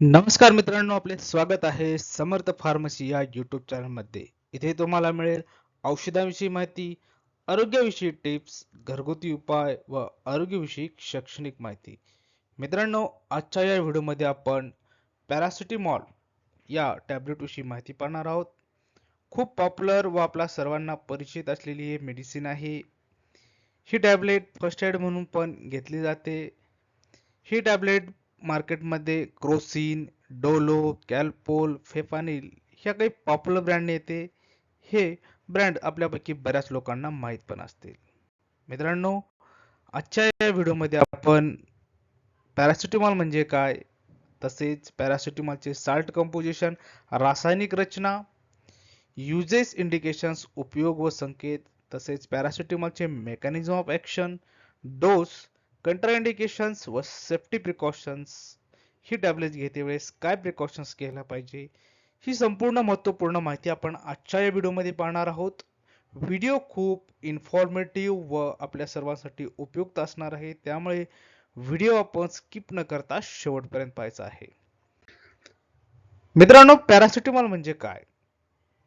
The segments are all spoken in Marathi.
नमस्कार मित्रांनो आपले स्वागत आहे समर्थ फार्मसी या यूट्यूब चॅनलमध्ये इथे तुम्हाला मिळेल औषधांविषयी माहिती आरोग्याविषयी टिप्स घरगुती उपाय व आरोग्यविषयी शैक्षणिक माहिती. मित्रांनो आजच्या या व्हिडिओमध्ये आपण पॅरासिटीमॉल या टॅबलेटविषयी माहिती पाहणार आहोत. खूप पॉप्युलर व आपला सर्वांना परिचित असलेली हे मेडिसिन आहे. ही टॅबलेट फर्स्ट एड म्हणून पण घेतली जाते. ही टॅबलेट मार्केटमध्ये क्रोसिन डोलो कॅल्पोल फेफानिल ह्या काही पॉप्युलर ब्रँड येते. हे ब्रँड आपल्यापैकी बऱ्याच लोकांना माहीत पण असतील. मित्रांनो आजच्या या व्हिडिओमध्ये आपण पॅरासिटेमॉल म्हणजे काय? तसेच पॅरासिटेमॉलचे साल्ट कंपोजिशन रासायनिक रचना युजेस इंडिकेशन्स उपयोग व संकेत तसेच पॅरासिटेमॉलचे mechanism of action dose contraindications व सेफ्टी प्रिकॉशन्स ही टॅबलेट घेते वेळेस काय प्रिकॉशन्स घ्यायला पाहिजे? ही संपूर्ण महत्त्वपूर्ण माहिती आपण आजच्या या व्हिडिओमध्ये पाहणार आहोत. व्हिडिओ खूप इन्फॉर्मेटिव्ह व आपल्या सर्वांसाठी उपयुक्त असणार आहे. त्यामुळे व्हिडिओ आपण स्किप न करता शेवटपर्यंत पाहायचा आहे. मित्रांनो पॅरासिटेमॉल म्हणजे काय?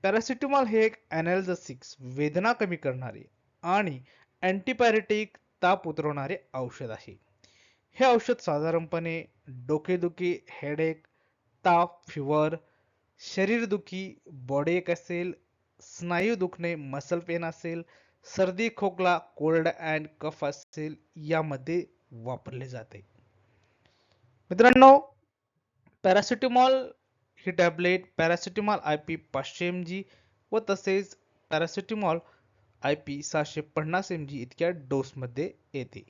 पॅरासिटेमॉल हे एक अॅनाल्जसिक्स वेदना कमी करणारे आणि अँटीपायरेटिक ताप उतरवणारे औषध आहे. हे औषध साधारणपणे डोकेदुखी हेडेक ताप फिवर शरीरदुखी बॉडी एक असेल स्नायू दुखणे मसल पेन असेल सर्दी खोकला कोल्ड अँड कफ असेल यामध्ये वापरले जाते. मित्रांनो पॅरासिटेमॉल ही टॅबलेट पॅरासिटेमॉल आय पी पाचशे एम जी व तसेच पॅरासिटेमॉल आय पी सहाशे पन्नास एम जी इतक्या डोसमध्ये येते.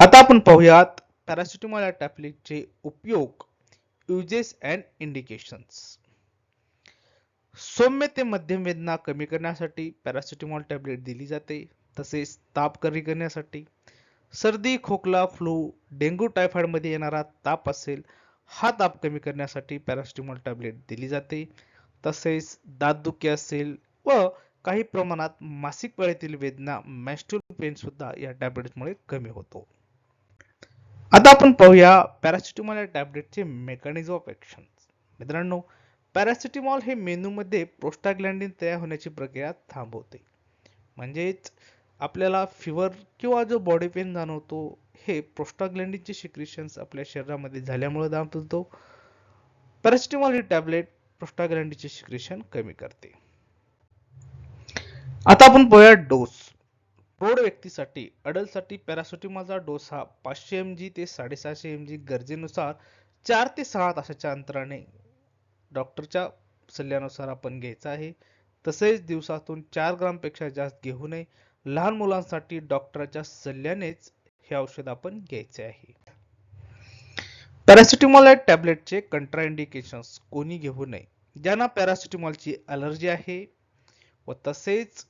आता आपण पाहूयात पॅरासिटामॉल या टॅबलेटचे उपयोग युजेस अँड इंडिकेशन्स सौम्य ते मध्यम वेदना कमी करण्यासाठी पॅरासिटामॉल टॅबलेट दिली जाते. तसेच ताप कमी करण्यासाठी सर्दी खोकला फ्लू डेंग्यू टायफॉइडमध्ये येणारा ताप असेल हा ताप कमी करण्यासाठी पॅरासिटामॉल टॅबलेट दिली जाते. तसेच दातदुखी असेल व काही प्रमाणात मासिक पाळीतील वेदना मॅस्ट्युल पेन सुद्धा या टॅबलेटमुळे कमी होतो. आता आपण पाहूया पॅरासिटामॉल या टॅबलेटचे मेकॅनिझम ऑफ ऍक्शन मित्रांनो पॅरासिटामॉल हे मेनूमध्ये प्रोस्टाग्लँडिन तयार होण्याची प्रक्रिया थांबवते. म्हणजेच आपल्याला फिवर किंवा जो बॉडी पेन जाणवतो हे प्रोस्टाग्लँडिनचे सिक्रिशन्स आपल्या शरीरामध्ये झाल्यामुळे जाणवतो. पॅरासिटामॉल ही टॅबलेट प्रोस्टाग्लँडिनचे सिक्रिशन कमी करते. आता आपण पाहूया डोस. प्रौढ व्यक्तीसाठी अडलसाठी पॅरासिटामॉलचा डोस हा पाचशे एम जी ते साडेसहाशे एम जी गरजेनुसार चार ते सहा तासाच्या अंतराने डॉक्टरच्या सल्ल्यानुसार आपण घ्यायचा आहे. तसेच दिवसातून चार ग्रामपेक्षा जास्त घेऊ नये. लहान मुलांसाठी डॉक्टरच्या सल्ल्यानेच हे औषध आपण घ्यायचे आहे. पॅरासिटामॉल या टॅबलेटचे कंट्राइंडिकेशन्स कोणी घेऊ नये? ज्यांना पॅरासिटेमॉलची अलर्जी आहे व तसेच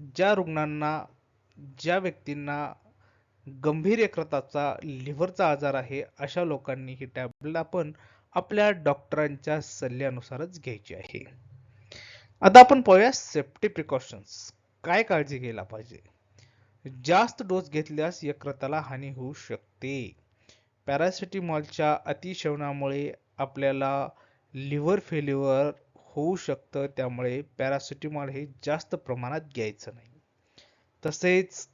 ज्या रुग्णांना ज्या व्यक्तींना गंभीर यकृताचा लिव्हरचा आजार आहे अशा लोकांनी ही टॅबलेट आपण आपल्या डॉक्टरांच्या सल्ल्यानुसारच घ्यायची आहे. आता आपण पाहूया सेफ्टी प्रिकॉशन्स काय काळजी घ्यायला पाहिजे? जास्त डोस घेतल्यास यकृताला हानी होऊ शकते. पॅरासिटीमॉलच्या अतिसेवनामुळे आपल्याला लिव्हर फेल्युअर होऊ शकतं त्यामुळे पॅरासिटेमॉल हे जास्त प्रमाणात घ्यायचं नाही. तसेच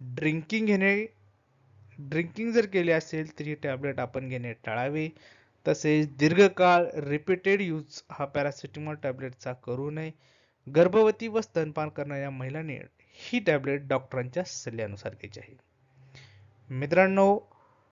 ड्रिंकिंग घेणे ड्रिंकिंग जर केले असेल तर ही टॅबलेट आपण घेणे टाळावे. तसेच दीर्घकाळ रिपीटेड यूज हा पॅरासिटेमॉल टॅबलेटचा करू नये. गर्भवती व स्तनपान करणाऱ्या महिलांनी ही टॅबलेट डॉक्टरांच्या सल्ल्यानुसार घ्यायची आहे. मित्रांनो